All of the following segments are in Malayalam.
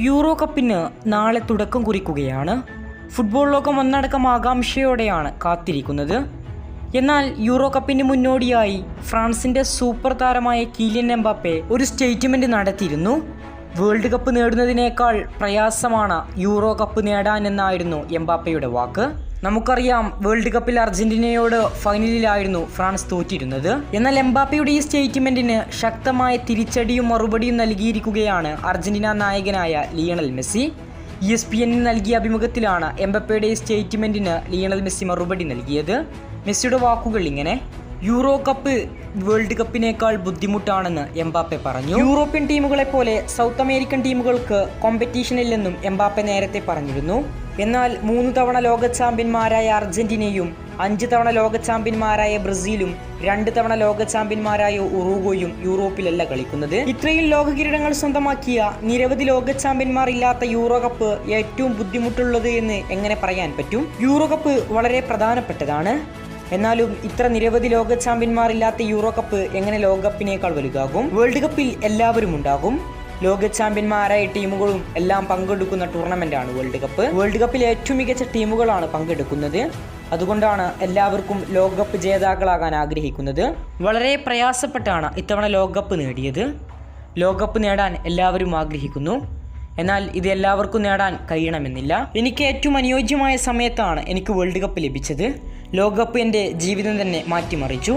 യൂറോ കപ്പിന് നാളെ തുടക്കം കുറിക്കുകയാണ്. ഫുട്ബോൾ ലോകം ഒന്നടക്കം ആകാംക്ഷയോടെയാണ് കാത്തിരിക്കുന്നത്. എന്നാൽ യൂറോ കപ്പിന് മുന്നോടിയായി ഫ്രാൻസിന്റെ സൂപ്പർ താരമായ കീലിയൻ എംബാപ്പെ ഒരു സ്റ്റേറ്റ്മെന്റ് നടത്തിയിരുന്നു. വേൾഡ് കപ്പ് നേടുന്നതിനേക്കാൾ പ്രയാസമാണ് യൂറോ കപ്പ് നേടാനെന്നായിരുന്നു എംബാപ്പയുടെ വാക്ക്. നമുക്കറിയാം വേൾഡ് കപ്പിൽ അർജന്റീനയോട് ഫൈനലിലായിരുന്നു ഫ്രാൻസ് തോറ്റിരുന്നത്. എന്നാൽ എംബാപ്പയുടെ ഈ സ്റ്റേറ്റ്മെന്റിന് ശക്തമായ തിരിച്ചടിയും മറുപടിയും നൽകിയിരിക്കുകയാണ് അർജന്റീന നായകനായ Lionel Messi. E S P എന്നിന് നൽകിയ അഭിമുഖത്തിലാണ് എംബപ്പയുടെ സ്റ്റേറ്റ്മെന്റിന് ലിയണൽ മെസ്സി മറുപടി നൽകിയത്. മെസ്സിയുടെ വാക്കുകൾ ഇങ്ങനെ യൂറോ കപ്പ് വേൾഡ് കപ്പിനേക്കാൾ ബുദ്ധിമുട്ടാണെന്ന് എംബാപ്പെ പറഞ്ഞു. യൂറോപ്യൻ ടീമുകളെ പോലെ സൗത്ത് അമേരിക്കൻ ടീമുകൾക്ക് കോമ്പറ്റീഷനില്ലെന്നും എംബാപ്പെ നേരത്തെ പറഞ്ഞിരുന്നു. എന്നാൽ മൂന്ന് തവണ ലോക ചാമ്പ്യന്മാരായ അർജന്റീനയും അഞ്ച് തവണ ലോക ചാമ്പ്യന്മാരായ ബ്രസീലും രണ്ട് തവണ ലോക ചാമ്പ്യന്മാരായ ഉറുഗോയും യൂറോപ്പിലല്ല കളിക്കുന്നത്. ഇത്രയും ലോക കിരീടങ്ങൾ സ്വന്തമാക്കിയ നിരവധി ലോക ചാമ്പ്യന്മാർ ഇല്ലാത്ത യൂറോ കപ്പ് ഏറ്റവും ബുദ്ധിമുട്ടുള്ളത് എന്ന് എങ്ങനെ പറയാൻ പറ്റും? യൂറോ കപ്പ് വളരെ പ്രധാനപ്പെട്ടതാണ്. എന്നാലും ഇത്ര നിരവധി ലോക ചാമ്പ്യന്മാർ ഇല്ലാത്ത യൂറോ കപ്പ് എങ്ങനെ ലോകകപ്പിനേക്കാൾ വലുതാകും? വേൾഡ് കപ്പിൽ എല്ലാവരും ഉണ്ടാകും. ലോക ചാമ്പ്യന്മാരായ ടീമുകളും എല്ലാം പങ്കെടുക്കുന്ന ടൂർണമെന്റാണ് വേൾഡ് കപ്പ്. വേൾഡ് കപ്പിൽ ഏറ്റവും മികച്ച ടീമുകളാണ് പങ്കെടുക്കുന്നത്. അതുകൊണ്ടാണ് എല്ലാവർക്കും ലോകകപ്പ് ജേതാക്കളാകാൻ ആഗ്രഹിക്കുന്നത്. വളരെ പ്രയാസപ്പെട്ടാണ് ഇത്തവണ ലോകകപ്പ് നേടിയത്. ലോകകപ്പ് നേടാൻ എല്ലാവരും ആഗ്രഹിക്കുന്നു. എന്നാൽ ഇത് എല്ലാവർക്കും നേടാൻ കഴിയണമെന്നില്ല. എനിക്ക് ഏറ്റവും അനുയോജ്യമായ സമയത്താണ് എനിക്ക് വേൾഡ് കപ്പ് ലഭിച്ചത്. ലോകകപ്പ് എന്റെ ജീവിതം തന്നെ മാറ്റിമറിച്ചു.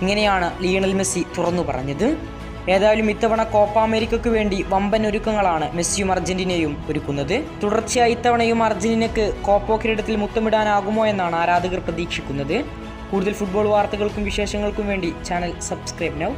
ഇങ്ങനെയാണ് ലിയണൽ മെസ്സി തുറന്നു പറഞ്ഞത്. ഏതായാലും ഇത്തവണ കോപ്പ അമേരിക്കയ്ക്ക് വേണ്ടി വമ്പൻ ഒരുക്കങ്ങളാണ് മെസ്സിയും അർജന്റീനയും ഒരുക്കുന്നത്. തുടർച്ചയായി ഇത്തവണയും അർജന്റീനയ്ക്ക് കോപ്പോ കിരീടത്തിൽ മുത്തമിടാനാകുമോ എന്നാണ് ആരാധകർ പ്രതീക്ഷിക്കുന്നത്. കൂടുതൽ ഫുട്ബോൾ വാർത്തകൾക്കും വിശേഷങ്ങൾക്കും വേണ്ടി ചാനൽ സബ്സ്ക്രൈബ് നൗ.